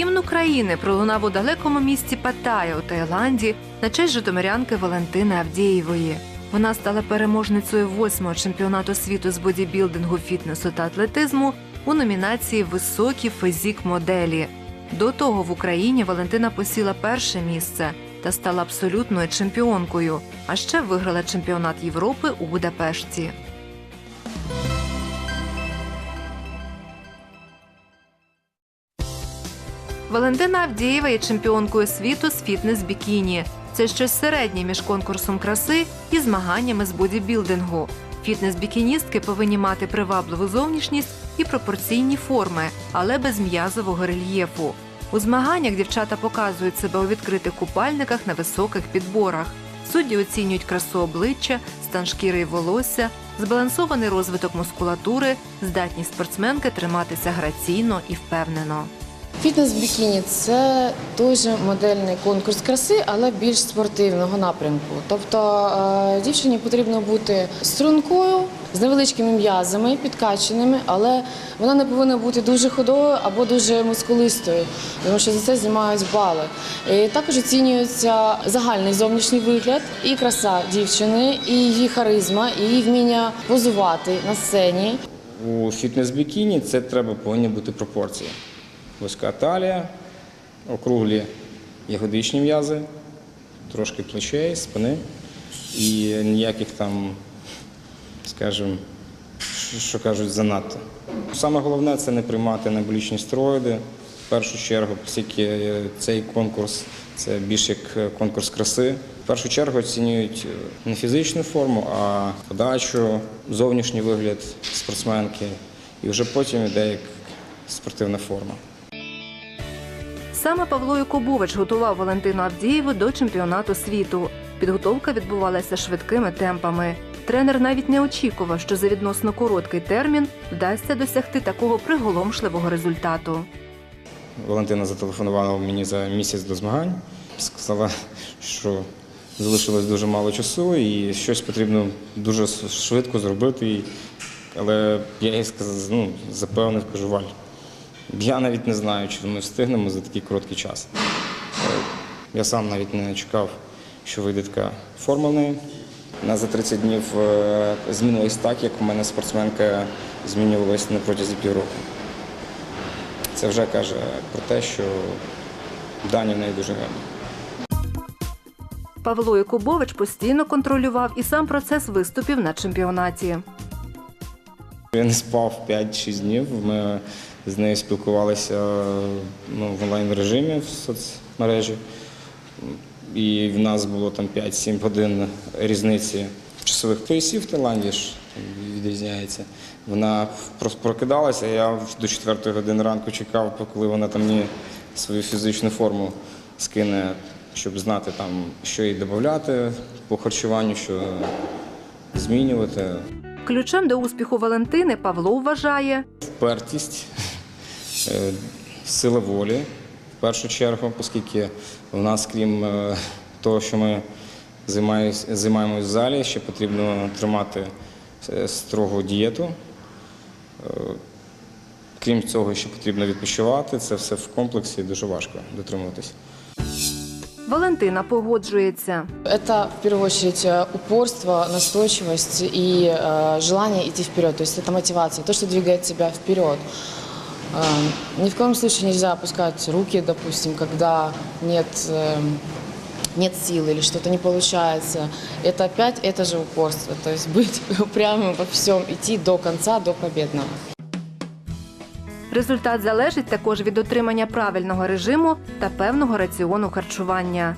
Гімн України пролунав у далекому місті Паттайя у Таїланді на честь житомирянки Валентини Авдієвої. Вона стала переможницею восьмого чемпіонату світу з бодібілдингу, фітнесу та атлетизму у номінації Високі фізік моделі. До того в Україні Валентина посіла перше місце та стала абсолютною чемпіонкою, а ще виграла чемпіонат Європи у Будапешті. Валентина Авдієва є чемпіонкою світу з фітнес-бікіні. Це щось середнє між конкурсом краси і змаганнями з бодібілдингу. Фітнес-бікіністки повинні мати привабливу зовнішність і пропорційні форми, але без м'язового рельєфу. У змаганнях дівчата показують себе у відкритих купальниках на високих підборах. Судді оцінюють красу обличчя, стан шкіри і волосся, збалансований розвиток мускулатури, здатність спортсменки триматися граційно і впевнено. Фітнес бікіні це той же модельний конкурс краси, але більш спортивного напрямку. Тобто е, дівчині потрібно бути стрункою, з невеличкими м'язами, підкаченими, але вона не повинна бути дуже ходовою або дуже мускулистою, тому що за це знімають бали. І також оцінюється загальний зовнішній вигляд і краса дівчини, і її харизма, і її вміння позувати на сцені. У фітнес-бікіні це треба повинні бути пропорції. Вузька талія, округлі ягодичні м'язи, трошки плечей, спини і ніяких там, скажімо, що- кажуть, занадто. Саме головне це не приймати анаболічні стероїди. В першу чергу, оскільки цей конкурс це більш як конкурс краси. В першу чергу оцінюють не фізичну форму, а подачу, зовнішній вигляд спортсменки, і вже потім йде як спортивна форма. Саме Павло Якубович готував Валентину Авдієву до чемпіонату світу. Підготовка відбувалася швидкими темпами. Тренер навіть не очікував, що за відносно короткий термін вдасться досягти такого приголомшливого результату. Валентина зателефонувала мені за місяць до змагань, сказала, що залишилось дуже мало часу і щось потрібно дуже швидко зробити. Але я їй сказав, ну, запевнив, кажу, Валь, я навіть не знаю, чи ми встигнемо за такий короткий час. Е, Я сам навіть не чекав, що вийде така форма в неї. На за 30 днів е, змінилось так, як у мене спортсменка змінювалась на протязі півроку. Це вже каже про те, що дані в неї дуже гарні. Павло Якубович постійно контролював і сам процес виступів на чемпіонаті. Я не спав 5-6 днів. Ми з нею спілкувалися ну, в онлайн режимі в соцмережі. І в нас було там 5-7 годин різниці часових поясів в Таїланді ж відрізняється. Вона просто прокидалася, я до 4 години ранку чекав, коли вона там мені свою фізичну форму скине, щоб знати, там, що їй додати по харчуванню, що змінювати. Ключем до успіху Валентини Павло вважає впертість, сила волі в першу чергу, оскільки у нас, крім е, того, що ми займаємось- займаємось в залі, ще потрібно тримати е, строгу дієту. Е, Крім цього, ще потрібно відпочивати. Це все в комплексі дуже важко дотримуватись. Валентина погоджується. Это в первую очередь э, упорство, настойчивость и э, желание идти вперед. То есть это мотивация, то, что двигает тебя вперед. Э, ни в коем случае нельзя опускать руки, допустим, когда нет, э, нет сил или что-то не получается. Это опять это же упорство. То есть быть упрямым во всем, идти до конца, до победного. Результат залежить також від дотримання правильного режиму та певного раціону харчування.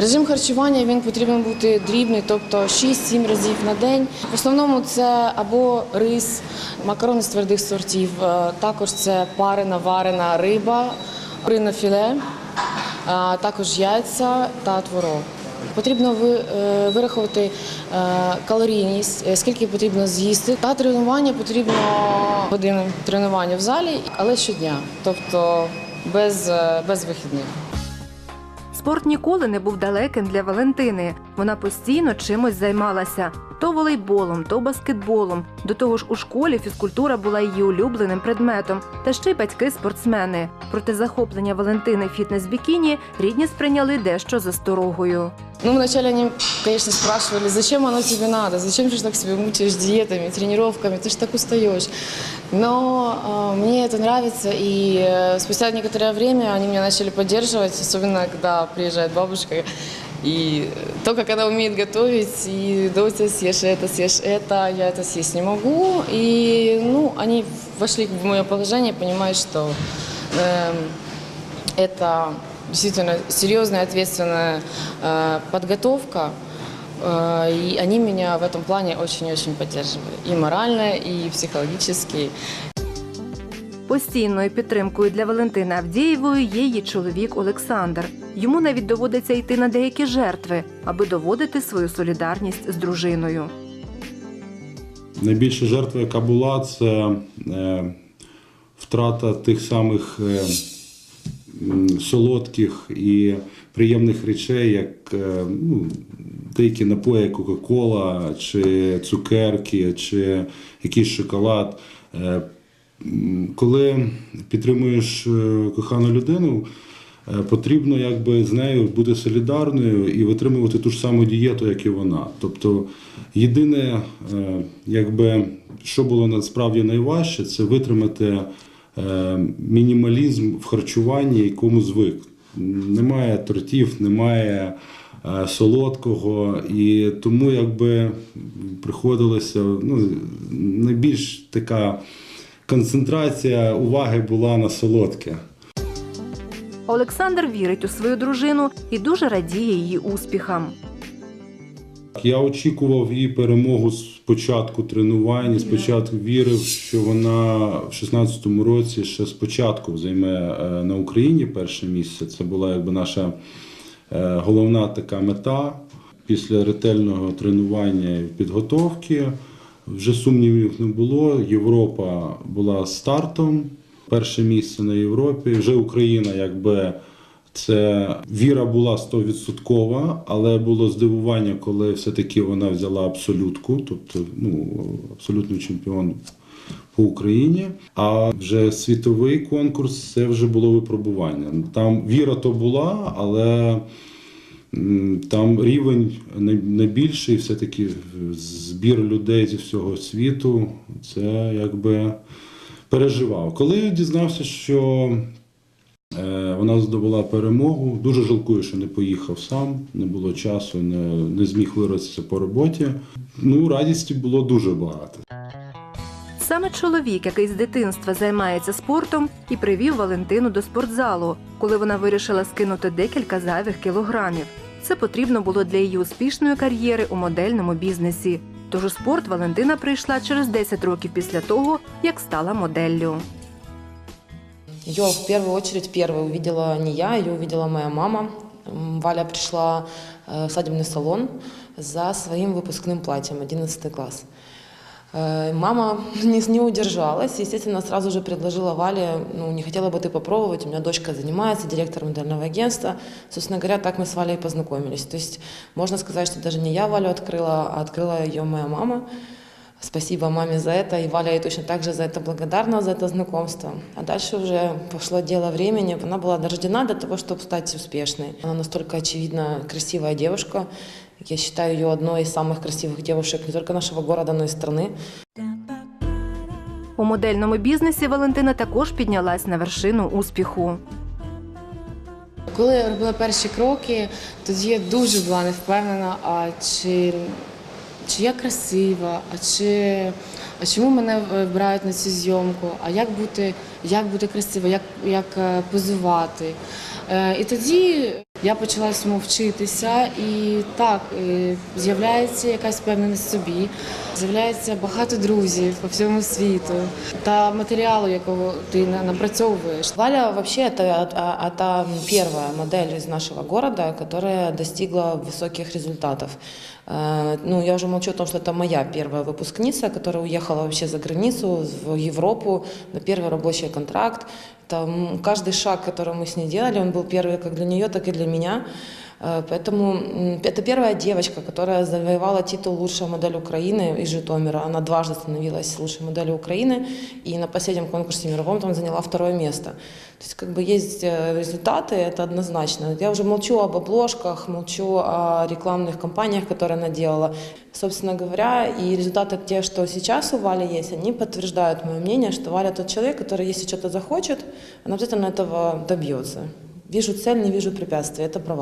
Режим харчування він потрібен бути дрібний, тобто 6-7 разів на день. В основному це або рис, макарони з твердих сортів, е, також це парена, варена риба, курине філе, а також яйця та творог. Потрібно е, вирахувати е, калорійність, е, скільки потрібно з'їсти. Та тренування потрібно години тренування в залі, але щодня, тобто без, е, без вихідних. Спорт ніколи не був далеким для Валентини. Вона постійно чимось займалася то волейболом, то баскетболом. До того ж, у школі фізкультура була її улюбленим предметом, та ще й батьки спортсмени. Проте захоплення Валентини фітнес-бікіні рідні сприйняли дещо за сторогою. Ну, вначале они, конечно, спрашивали, зачем оно тебе надо, зачем же ты так себя мучаешь диетами, тренировками, ты же так устаешь. Но э, мне это нравится, и э, спустя некоторое время они меня начали поддерживать, особенно когда приезжает бабушка. И то, как она умеет готовить, и Дося, съешь это, съешь это, я это съесть не могу. И, ну, они вошли в мое положение, понимают, что эм, это действительно серьезная, ответственная э, подготовка. Э, и они меня в этом плане очень-очень поддерживали. И морально, и психологически. Постійною підтримкою для Валентини Авдієвої є її чоловік Олександр. Йому навіть доводиться йти на деякі жертви, аби доводити свою солідарність з дружиною. Найбільша жертва, яка була, це е, втрата тих самих е, м, солодких і приємних речей, як е, ну, деякі напої, Кока-Кола, чи цукерки, чи якийсь шоколад. Е, коли підтримуєш е, кохану людину, потрібно якби з нею бути солідарною і витримувати ту ж саму дієту, як і вона. Тобто, єдине, якби, що було насправді найважче, це витримати мінімалізм в харчуванні, якому звик. Немає тортів, немає е, солодкого, і тому якби приходилося ну, найбільш така концентрація уваги була на солодке. Олександр вірить у свою дружину і дуже радіє її успіхам. Я очікував її перемогу з початку тренувань, спочатку вірив, що вона в 16-му році ще спочатку займе е, на Україні перше місце. Це була якби наша е, головна така мета. Після ретельного тренування і підготовки вже сумнівів не було. Європа була стартом. Перше місце на Європі. Вже Україна, якби це віра була 100%, але було здивування, коли все-таки вона взяла абсолютку, тобто ну, абсолютний чемпіон по Україні. А вже світовий конкурс це вже було випробування. Там віра то була, але там рівень найбільший, все-таки збір людей зі всього світу. Це якби переживав. Коли дізнався, що Е, Вона здобула перемогу. Дуже жалкую, що не поїхав сам, не було часу, не, не зміг виростися по роботі. Ну, радісті було дуже багато. Саме чоловік, який з дитинства займається спортом, і привів Валентину до спортзалу, коли вона вирішила скинути декілька зайвих кілограмів. Це потрібно було для її успішної кар'єри у модельному бізнесі. Тож у спорт Валентина прийшла через 10 років після того, як стала моделлю. Ее в первую очередь первой увидела не я, ее увидела моя мама. Валя пришла э, в свадебный салон за своим выпускным платьем, 11 класс. Э, Мама не, не удержалась, естественно, сразу же предложила Вале, ну, не хотела бы ты попробовать, у меня дочка занимается, директор модельного агентства. Собственно говоря, так мы с Валей познакомились. То есть можно сказать, что даже не я Валю открыла, а открыла ее моя мама. Спасибо маме за это, и Валя ей точно так же за это благодарна, за это знакомство. А дальше уже пошло дело времени. Она была рождена для того, чтобы стать успешной. Она настолько очевидно красивая девушка. Я считаю ее одной из самых красивых девушек не только нашего города, но и страны. У модельному бізнесі Валентина також піднялась на вершину успіху. Коли я робила перші кроки, тоді я дуже була не впевнена, а чи, чи я красива, а чи а чому мене вбирають на цю зйомку, а як бути, як бути красиво, як, як е, позувати. Е, І тоді я почала всьому вчитися, і так е, з'являється якась впевненість в собі, з'являється багато друзів по всьому світу та матеріалу, якого ти на- напрацьовуєш. Валя вообще это, а, это первая модель из нашего города, которая достигла высоких результатов. Э, Ну, я уже молчу о том, что это моя первая выпускница, которая уехала вообще за границу, в Европу, на первый рабочий контракт. Там каждый шаг, который мы с ней делали, он был первый как для нее, так и для меня. Э, Поэтому м, это первая девочка, которая завоевала титул «Лучшая модель Украины» из Житомира. Она дважды становилась лучшей моделью Украины и на последнем конкурсе мировом там заняла второе место. То есть как бы есть э, результаты, это однозначно. Я уже молчу об обложках, молчу о рекламных кампаниях, которые она делала. Собственно говоря, и результаты те, что сейчас у Вали есть, они подтверждают мое мнение, что Валя тот человек, который, если что-то захочет, она обязательно этого добьется. Вижу цель, не вижу препятствий. Это про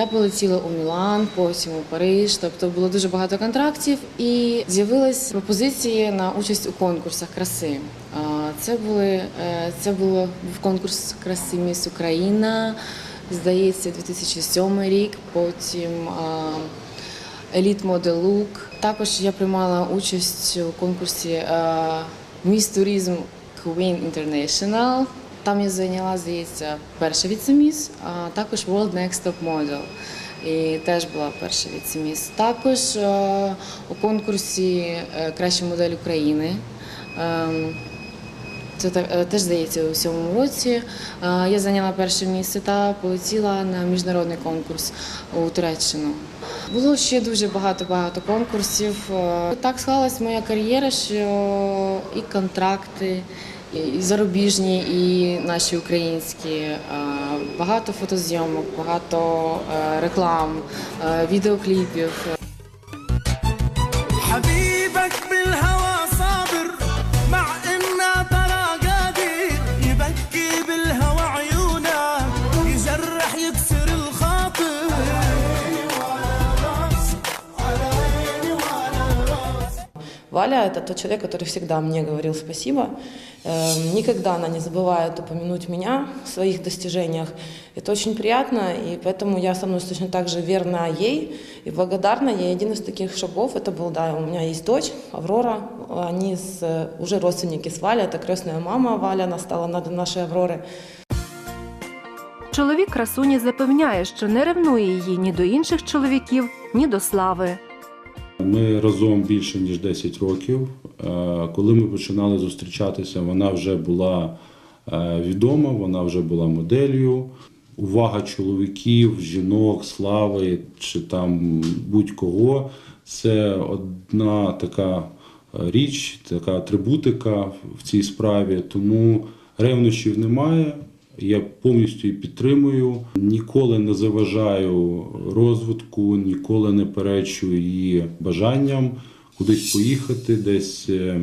Я полетіла у Мілан, потім у Париж. Тобто було дуже багато контрактів, і з'явились пропозиції на участь у конкурсах краси. Це були е, це було був конкурс краси Міс Україна. Здається, 2007 рік. Потім Еліт Look. Також я приймала участь у конкурсі Міс Туризм Queen International. Там я зайняла, здається, перша віцеміс, а також World Next Top Model. І теж була перша віцеміс. Також е, у конкурсі е, Краща модель України. ем, це е, теж здається у сьомому році. Я зайняла перше місце та полетіла на міжнародний конкурс у Туреччину. Було ще дуже багато багато конкурсів. Так склалась моя кар'єра, що і контракти, і- зарубіжні, і наші українські. Е, Багато фотозйомок, багато е, реклам, е, відеокліпів. Валя – это тот человек, который всегда мне говорил спасибо. Эм, Никогда она не забывает упомянуть меня в своих достижениях. Это очень приятно, и поэтому я становлюсь точно так же верна ей и благодарна ей. Один из таких шагов – это был, да, у меня есть дочь Аврора. Они с, э, уже родственники с Валей, это крестная мама Валя, она стала над нашей Авроры. Чоловік красуні запевняє, що не ревнує її ні до інших чоловіків, ні до слави. Ми разом більше ніж 10 років. Е, Коли ми починали зустрічатися, вона вже була е, відома, вона вже була моделлю. Увага чоловіків, жінок, слави чи там будь-кого це одна така е, річ, така атрибутика в цій справі. Тому ревнощів немає. Я повністю її підтримую, ніколи не заважаю розвитку, ніколи не перечу її бажанням кудись поїхати, десь е,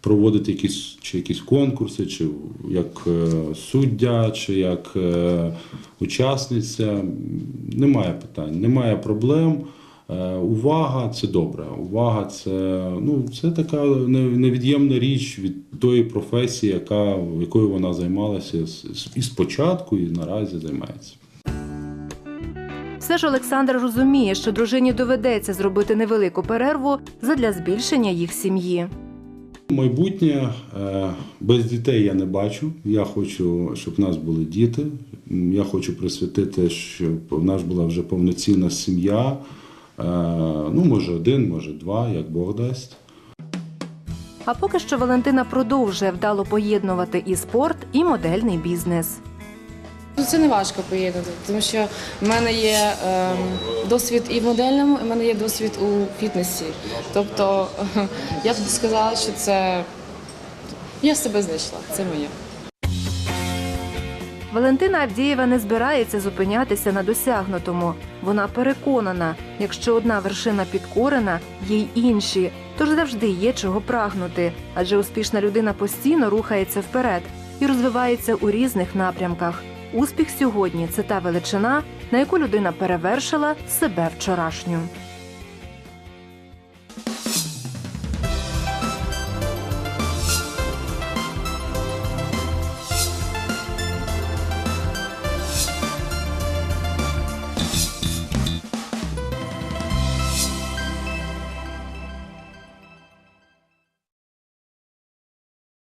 проводити якісь чи якісь конкурси, чи як е, суддя, чи як е, учасниця. Немає питань, немає проблем. Е, Увага це добре. Увага це, ну, це така невід'ємна річ від тої професії, яка, якою вона займалася і спочатку, і наразі займається. Все ж Олександр розуміє, що дружині доведеться зробити невелику перерву задля збільшення їх сім'ї. Майбутнє е, без дітей я не бачу. Я хочу, щоб в нас були діти. Я хочу присвятити, щоб в нас була вже повноцінна сім'я. Е, Ну, може, один, може, два, як Бог дасть. А поки що Валентина продовжує вдало поєднувати і спорт, і модельний бізнес. Ну, Це не важко поєднати, тому що в мене є ем, досвід і в модельному, і в мене є досвід у фітнесі. Тобто я б сказала, що це я себе знайшла, це моє. Валентина Авдієва не збирається зупинятися на досягнутому. Вона переконана, якщо одна вершина підкорена, є й інші, тож завжди є чого прагнути, адже успішна людина постійно рухається вперед і розвивається у різних напрямках. Успіх сьогодні це та величина, на яку людина перевершила себе вчорашню.